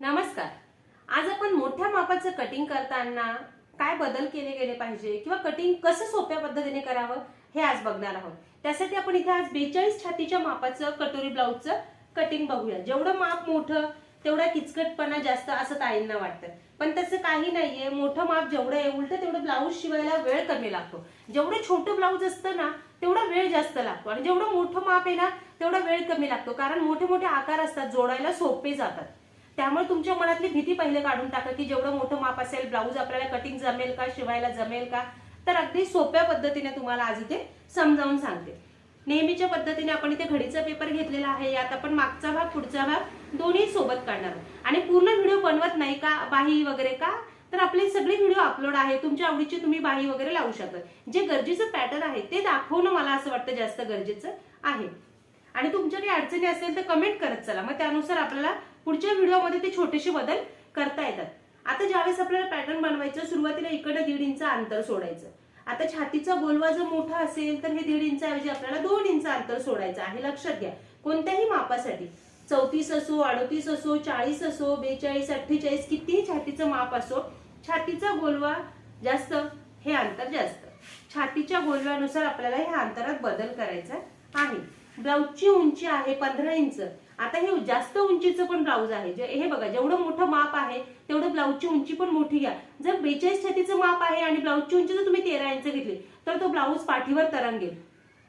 नमस्कार. आज आपण मोठ्या मापाचं कटिंग करताना काय बदल केले गेले पाहिजे किंवा कटिंग कसं सोप्या पद्धतीने करावं हे आज बघणार आहोत. त्यासाठी आपण इथे आज बेचाळीस छातीच्या मापाचं कटोरी ब्लाऊजचं कटिंग बघूया. जेवढं माप मोठं तेवढा किचकटपणा जास्त असं ताईंना वाटतं. पण तसं काही नाहीये. मोठं माप जेवढं आहे उलट तेवढं ब्लाऊज शिवायला वेळ कमी लागतो. जेवढं छोटं ब्लाऊज असतं ना तेवढा वेळ जास्त लागतो. आणि जेवढं मोठं माप आहे ना तेवढा वेळ कमी लागतो. कारण मोठे मोठे आकार असतात जोडायला सोपे जातात. त्यामुळे तुमच्या मनातली भीती पहिले काढून टाका की जेवढं मोठं माप असेल ब्लाऊज आपल्याला कटिंग जमेल का शिवायला जमेल का? तर अगदी सोप्या पद्धतीने तुम्हाला आज इथे समजावून सांगते. नेहमीच्या पद्धतीने आपण इथे घडीचा पेपर घेतलेला आहे. यात आपण मागचा भाग पुढचा भाग दोन्ही सोबत काढणार आणि पूर्ण व्हिडिओ बनवत नाही का बाही वगैरे का? तर आपले सगळे व्हिडिओ अपलोड आहे तुमच्या आवडीचे तुम्ही बाही वगैरे लावू शकता. जे गरजेचं पॅटर्न आहे ते दाखवणं मला असं वाटतं जास्त गरजेचं आहे. आणि तुमच्या काही अडचणी असेल तर कमेंट करत चला. मग त्यानुसार आपल्याला पुढच्या व्हिडिओमध्ये ते छोटेसे बदल करता येतात. आता ज्यावेळेस आपल्याला पॅटर्न बनवायचं सुरुवातीला इकडं दीड इंच अंतर सोडायचं. आता छातीचा गोलवा जर मोठा असेल तर हे दीड इंच ऐवजी आपल्याला दोन इंच अंतर सोडायचं आहे. लक्षात घ्या. कोणत्याही मापासाठी. चौतीस असो अडतीस असो चाळीस असो बेचाळीस अठ्ठेचाळीस कितीही छातीचं माप असो छातीचा गोलवा जास्त हे अंतर जास्त. छातीच्या गोलव्यानुसार आपल्याला ह्या अंतरात बदल करायचा आहे. ब्लाऊजची उंची आहे पंधरा इंच. आता हे जास्त उंचीचं पण ब्लाऊज आहे. जे हे बघा जेवढं मोठं माप आहे तेवढं ब्लाऊजची उंची पण मोठी घ्या. जर बेचाळीस छातीचं माप आहे आणि ब्लाऊजची उंची जर तुम्ही तेरा इंच घेतली तर तो ब्लाऊज पाठीवर तरंगेल.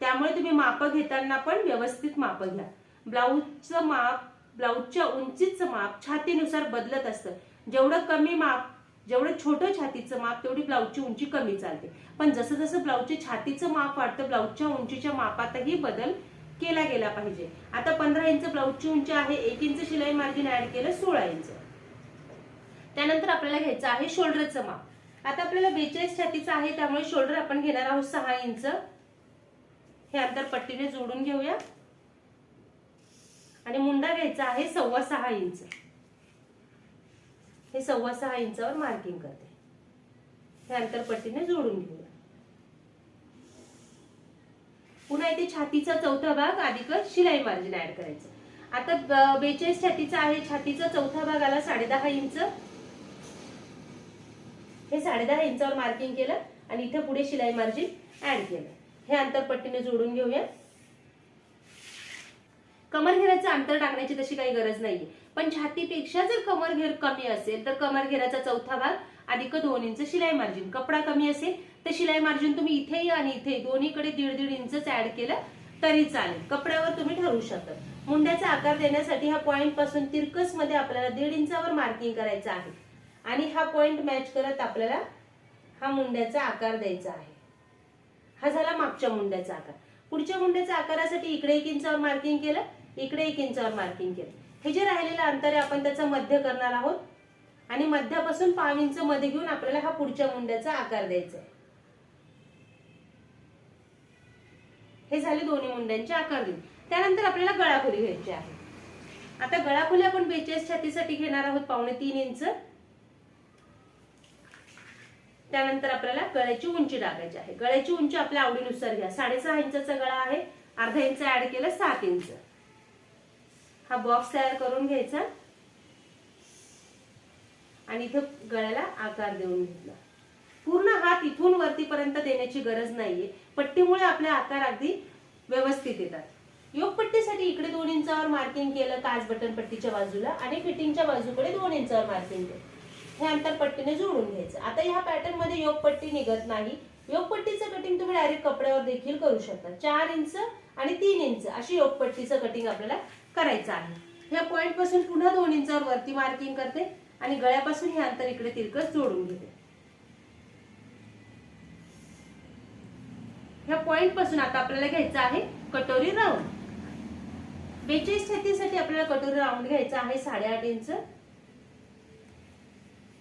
त्यामुळे तुम्ही माप घेताना पण व्यवस्थित माप घ्या. ब्लाऊजचं माप ब्लाऊजच्या उंचीचं माप छातीनुसार बदलत असतं. जेवढं कमी माप जेवढं छोटं छातीचं माप तेवढी ब्लाऊजची उंची कमी चालते. पण जसं जसं ब्लाऊजच्या छातीचं माप वाढतं ब्लाऊजच्या उंचीच्या मापातही बदल केला गेला पाहिजे. आता पंधरा इंच ब्लाऊजची उंची आहे एक इंच शिलाई मार्जिन ऍड केलं सोळा इंच. त्यानंतर आपल्याला घ्यायचं आहे शोल्डरचं माप. आता आपल्याला बेचाळीस छातीचं आहे त्यामुळे शोल्डर आपण घेणार आहोत सहा इंच. हे अंतर पट्टीने जोडून घेऊया. आणि मुंडा घ्यायचा आहे सव्वा सहा इंच. हे सव्वा सहा इंचावर मार्किंग करते. हे अंतरपट्टीने जोडून घेऊया. पुन्हा इथे छातीचा चौथा भाग अधिक शिलाई मार्जिन ऍड करायचं. आता बेचाळीस छातीचा आहे छातीचा चौथा भाग आला साडेदहा इंच. हे साडेदहा इंचावर मार्किंग केलं आणि इथं पुढे शिलाई मार्जिन ऍड केलं. हे अंतरपट्टीने जोडून घेऊया. कमरघेराचं अंतर टाकण्याची तशी काही गरज नाहीये. पण छातीपेक्षा जर कमरघेर कमी असेल तर कमरघेराचा चौथा भाग अधिक दोन इंच शिलाई मार्जिन. कपडा कमी असेल तर शिलाई मार्जिन तुम्ही इथेही आणि इथे दोन्हीकडे दीड दीड इंचच ऍड केलं तरी चालेल. कपड्यावर तुम्ही ठरवू शकता. मुंड्याचा आकार देण्यासाठी हा पॉइंटपासून तिरकसमध्ये आपल्याला दीड इंचावर मार्किंग करायचं आहे. आणि हा पॉइंट मॅच करत आपल्याला हा मुंड्याचा आकार द्यायचा आहे. हा झाला मागच्या मुंड्याचा आकार. पुढच्या मुंड्याच्या आकारासाठी इकडे एक इंचावर मार्किंग केलं इकडे एक इंचावर मार्किंग केलं. हे जे राहिलेलं अंतर आहे आपण त्याचा मध्य करणार आहोत. आणि मध्यापासून पाव इंच मध्ये घेऊन आपल्याला हा पुढच्या मुंड्याचा आकार द्यायचा आहे. हे झाले दोन्ही मुंड्यांचे आकार देऊन. त्यानंतर आपल्याला गळाखोली घ्यायची आहे. आता गळाखोली आपण बेचाळीस छातीसाठी घेणार आहोत पावणे तीन इंच. त्यानंतर आपल्याला गळ्याची उंची टाकायची आहे. गळ्याची उंची आपल्या आवडीनुसार घ्या. साडेसहा इंचा गळा आहे. अर्धा इंच ऍड केलं सात इंच. हा बॉक्स तयार करून घ्यायचा. आणि इथं गळ्याला आकार देऊन घेतला. पूर्ण हात इथून वरतीपर्यंत देण्याची गरज नाहीये. पट्टीमुळे आपले आकार अगदी व्यवस्थित येतात. योगपट्टीसाठी इकडे दोन इंचावर मार्किंग केलं काच बटन पट्टीच्या बाजूला आणि फिटिंगच्या बाजूकडे दोन इंचावर मार्किंग केलं. हे अंतर पट्टीने जोडून घ्यायचं. आता ह्या पॅटर्नमध्ये योगपट्टी निघत नाही. योगपट्टीचं कटिंग तुम्ही डायरेक्ट कपड्यावर देखील करू शकता. चार इंच आणि तीन इंच अशी योगपट्टीचं कटिंग आपल्याला करायचं आहे. ह्या पॉइंटपासून पुन्हा दोन इंचावर वरती मार्किंग करते आणि गळ्यापासून हे अंतर इकडे तिरकस जोडून घेते. ह्या पॉइंटपासून आता आपल्याला घ्यायचं आहे कटोरी राऊंड बेचाळीस छत्तीसाठी आपल्याला कटोरी राऊंड घ्यायचं आहे साडेआठ इंच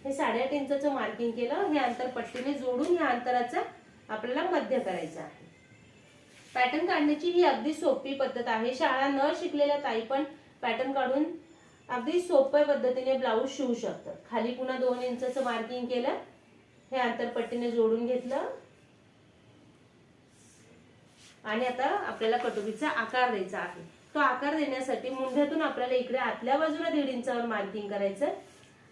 हे साडेआठ इंचाचं मार्किंग केलं हे अंतर पट्टीने जोडून ह्या अंतराचा आपल्याला मध्य करायचं आहे. पॅटर्न काढण्याची ही अगदी सोपी पद्धत आहे. शाळा न शिकलेल्या ताई पण पॅटर्न काढून अगदी सोप्या पद्धतीने ब्लाऊज शिवू शकतात. खाली पुन्हा दोन इंचाचं मार्किंग केलं हे आंतरपट्टीने जोडून घेतलं. आणि आता आपल्याला कटोरीचा आकार द्यायचा आहे. तो आकार देण्यासाठी मुंढ्यातून आपल्याला इकडे आतल्या बाजूला दीड इंचावर मार्किंग करायचं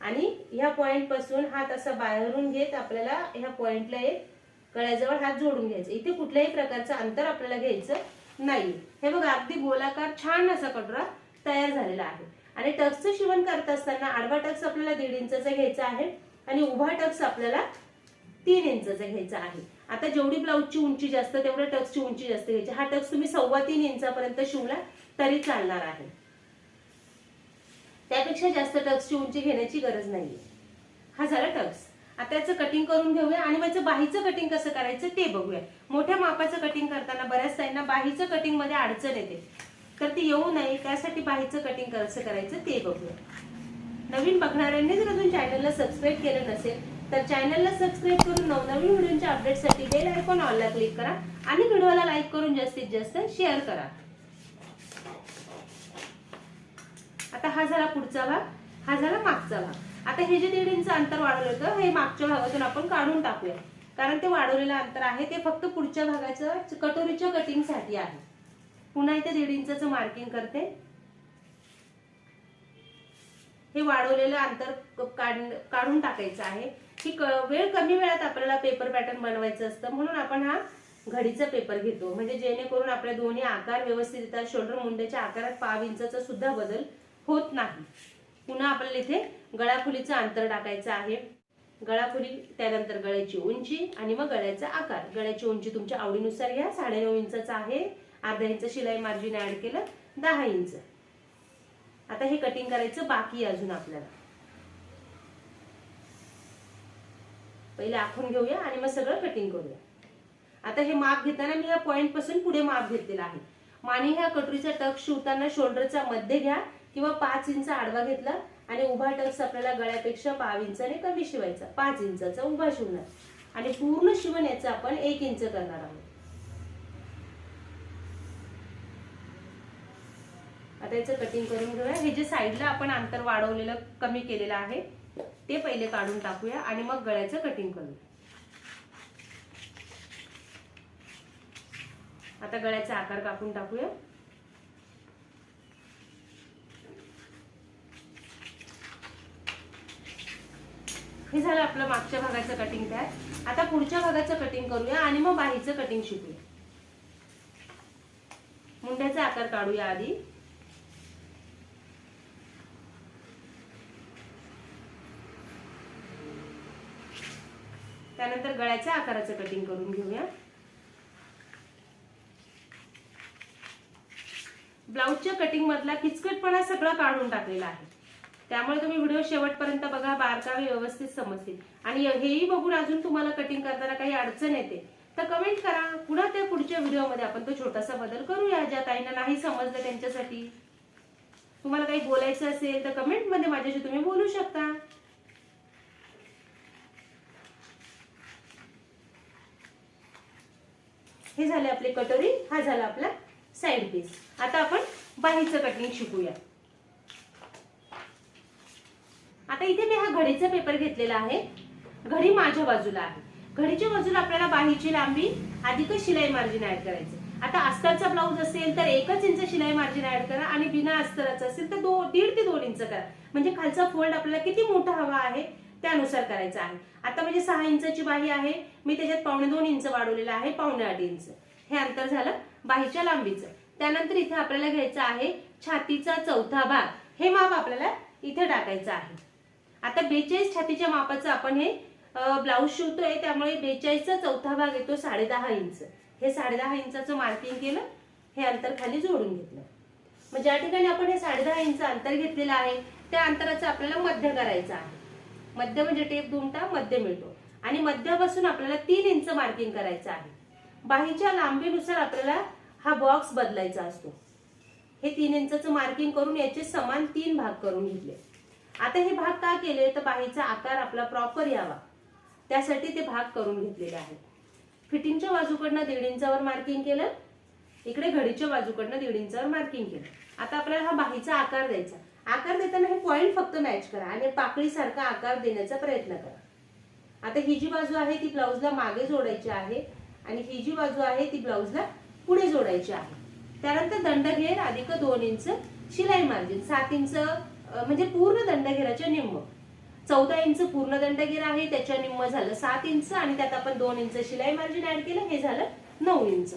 आणि ह्या पॉइंटपासून हात असा बाहेरून घेत आपल्याला ह्या पॉइंटला एक गळ्याजवळ हात जोडून घ्यायचा. इथे कुठल्याही प्रकारचं अंतर आपल्याला घ्यायचं नाही. हे बघा अगदी गोलाकार छान असा कटोरा तयार झालेला आहे. आणि टक्सचं शिवण करत असताना आडवा टक्स आपल्याला दीड इंचाचा घ्यायचा आहे आणि उभा टक्स आपल्याला तीन इंचाचा घ्यायचा आहे. आता जेवढी ब्लाऊजची उंची जास्त तेवढ्या टक्सची उंची जास्त घ्यायची. हा टक्स तुम्ही सव्वा तीन इंचापर्यंत शिवला तरी चालणार आहे. त्यापेक्षा जास्त टक्सची उंची घेण्याची गरज नाहीये. हा झाला टक्स. आता याचं कटिंग करून घेऊया आणि मग याचं बाहीचं कटिंग कसं करायचं ते बघूया. मोठ्या मापाचं कटिंग करताना बऱ्याच ताईंना बाहीचं कटिंगमध्ये अडचण येते. तर ती येऊ नये त्यासाठी बाहीचं कटिंग कसं करायचं ते बघूया. नवीन बघणाऱ्यांनी जर अजून चॅनलला सबस्क्राईब केलं नसेल तर चॅनलला सबस्क्राईब करून नवनवीन व्हिडिओच्या अपडेटसाठी बेल आयकॉन ऑलला क्लिक करा आणि व्हिडिओला लाईक करून जास्तीत जास्त शेअर करा. आता हा झाला पुढचा भाग हा झाला मागचा भाग. आता हे जे दीड इंच अंतर वाढवलं होतं हे मागच्या भागातून आपण काढून टाकूया. कारण ते वाढवलेलं अंतर आहे ते फक्त पुढच्या भागाचं कटोरीच्या कटिंगसाठी आहे. पुन्हा इथे दीड इंचाचं मार्किंग करते. हे वाढवलेलं अंतर काढून टाकायचं आहे. की क- वेळ कमी वेळात आपल्याला पेपर पॅटर्न बनवायचं असतं म्हणून आपण हा घडीचा पेपर घेतो. म्हणजे जेणेकरून आपल्या दोन्ही आकार व्यवस्थित येतात शोल्डर मुंड्याच्या आकारात पाव इंचाचा सुद्धा बदल होत नाही. पुन्हा आपल्याला इथे गळाखुलीचं अंतर टाकायचं आहे. गळाखोली त्यानंतर गळ्याची उंची आणि मग गळ्याचा आकार. गळ्याची उंची तुमच्या आवडीनुसार घ्या. साडेनऊ इंचाचा आहे. अर्धा इंच शिलाई मार्जिन ऍड केलं. दहा इंच. आता हे कटिंग करायचं बाकी अजून आपल्याला. पहिले आखून घेऊया आणि मग सगळं कटिंग करूया. आता हे माप घेताना मी या पॉइंटपासून पुढे माप घेतलेला आहे. माने ह्या कटोरीचा टक शिवताना शोल्डरचा मध्ये घ्या किंवा पाच इंच आडवा घेतला आणि उभा टक्स आपल्याला गळ्यापेक्षा पाव इंचाने कमी शिवायचा पाच इंचाचा उभा शिवणार. आणि पूर्ण शिवण याचं आपण एक इंच करणार आहोत. आता याचं कटिंग करून घेऊया. हे जे साईडला आपण अंतर वाढवलेलं कमी केलेलं आहे ते पहिले काढून टाकूया आणि मग गळ्याचं कटिंग करूया. आता गळ्याचा आकार कापून टाकूया. हे झालं आपलं मागच्या भागाचं कटिंग तयार आता पुढच्या भागाचं कटिंग करूया आणि मग बाहीचं कटिंग शिकूया. मुंड्याचा आकार काढूया आधी. त्यानंतर गळ्याच्या आकाराचं कटिंग करून घेऊया. ब्लाऊजच्या कटिंग मधला किचकटपणा सगळा काढून टाकलेला आहे. त्यामुळे तुम्ही व्हिडिओ शेवटपर्यंत बघा बारकावे व्यवस्थित समजतील. आणि हेही बघून अजून तुम्हाला कटिंग करताना काही अडचण येते तर कमेंट करा. पुन्हा त्या पुढच्या व्हिडिओमध्ये आपण तो छोटासा बदल करूया ज्या ताईंना नाही समजलं त्यांच्यासाठी. तुम्हाला काही बोलायचं असेल तर कमेंटमध्ये माझ्याशी तुम्ही बोलू शकता. हे झाले आपले कटोरी हा झाला आपला साईड पीस आता आपण बाहीचं कटिंग शिकूया आता इथे मी हा घडीचा पेपर घेतलेला आहे. घडी माझ्या बाजूला आहे. घडीच्या बाजूला आपल्याला बाहीची लांबी अधिकच शिलाई मार्जिन ऍड करायचे. आता अस्तरचा ब्लाऊज असेल तर एकच इंच शिलाई मार्जिन ऍड करा आणि बिना अस्तराचा असेल तर दो दीड ते दोन इंच करा. म्हणजे खालचा फोल्ड आपल्याला किती मोठा हवा आहे त्यानुसार करायचा आहे. आता म्हणजे सहा इंचाची बाही आहे. मी त्याच्यात पावणे दोन इंच वाढवलेलं आहे पावणे आठ इंच. हे अंतर झालं बाहीच्या लांबीचं. त्यानंतर इथे आपल्याला घ्यायचं आहे छातीचा चौथा भाग. हे माप आपल्याला इथे टाकायचं आहे. आता बेचाळीस छातीच्या मापाचं आपण हे ब्लाऊज शिवतोय त्यामुळे बेचाळीसचा चौथा भाग येतो साडेदहा इंच. हे साडेदहा इंचाचं मार्किंग केलं हे अंतर खाली जोडून घेतलं. म्हणजे मग ज्या ठिकाणी आपण हे साडेदहा इंच अंतर घेतलेलं आहे त्या अंतराचं आपल्याला मध्य करायचं आहे. मध्य म्हणजे टेप दुमटा मध्य मिळतो. आणि मध्यापासून आपल्याला तीन इंच मार्किंग करायचं आहे. बाहीच्या लांबीनुसार आपल्याला हा बॉक्स बदलायचा असतो. हे तीन इंचाचं मार्किंग करून याचे समान तीन भाग करून घेतले. आता हे भाग का केले? तर बाहीचा आकार आपला प्रॉपर यावा. त्यासाठी ते भाग करून घेतलेले आहेत. फिटिंगच्या बाजूकडनं दीड इंचावर मार्किंग केलं. इकडे घडीच्या बाजूकडनं दीड इंचावर मार्किंग केलं. आता आपल्याला हा बाहीचा आकार द्यायचा. आकार देताना हे पॉईंट फक्त मॅच करा आणि पाकळीसारखा आकार देण्याचा प्रयत्न करा. आता ही जी बाजू आहे ती ब्लाऊजला मागे जोडायची आहे आणि ही जी बाजू आहे ती ब्लाऊजला पुढे जोडायची आहे. त्यानंतर दंड घेर अधिक दोन इंच शिलाई मार्जिन सात इंच म्हणजे पूर्ण दंडघेराच्या निम्म. चौदा इंच पूर्ण दंडघेर आहे त्याच्या निम्म झालं सात इंच आणि त्यात आपण दोन इंच शिलाई मार्जिन ऍड केलं हे झालं नऊ इंच.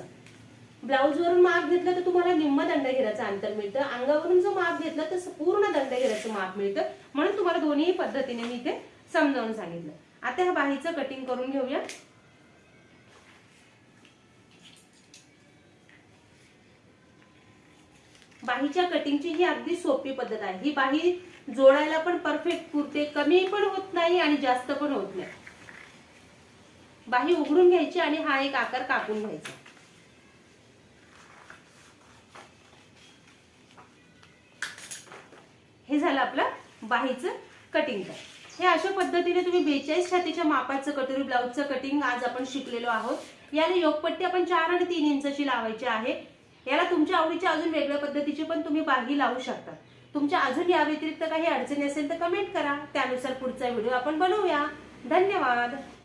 ब्लाऊज वरून माप घेतलं तर तुम्हाला निम्म दंडघेराचं अंतर मिळतं. अंगावरून जो माप घेतलं तर पूर्ण दंडघेराचं माप मिळतं. म्हणून तुम्हाला दोन्ही पद्धतीने मी इथे समजावून सांगितलं. आता ह्या बाहीचं कटिंग करून घेऊया. बाहीच्या कटिंगची ही अगदी सोपी पद्धत आहे. ही बाही जोडायला पण परफेक्ट पुरते कमी पण होत नाही आणि जास्त पण होत नाही. बाही उघडून घ्यायची आणि हा एक आकार कापून घ्यायचा. हे झालं आपलं बाहीचं कटिंग हे अशा पद्धतीने तुम्ही बेचाळीस छातीच्या मापाचं कटोरी ब्लाऊजचं कटिंग आज आपण शिकलेलो आहोत. याला योगपट्टी आपण चार आणि तीन इंचाची लावायची आहे. याला तुमच्या आवडीच्या अजून वेगळ्या पद्धतीची पण तुम्ही बाही लावू शकता. तुमच्या अजून या व्यतिरिक्त काही अडचणी असेल तर कमेंट करा. त्यानुसार पुढचा व्हिडिओ आपण बनवूया. धन्यवाद.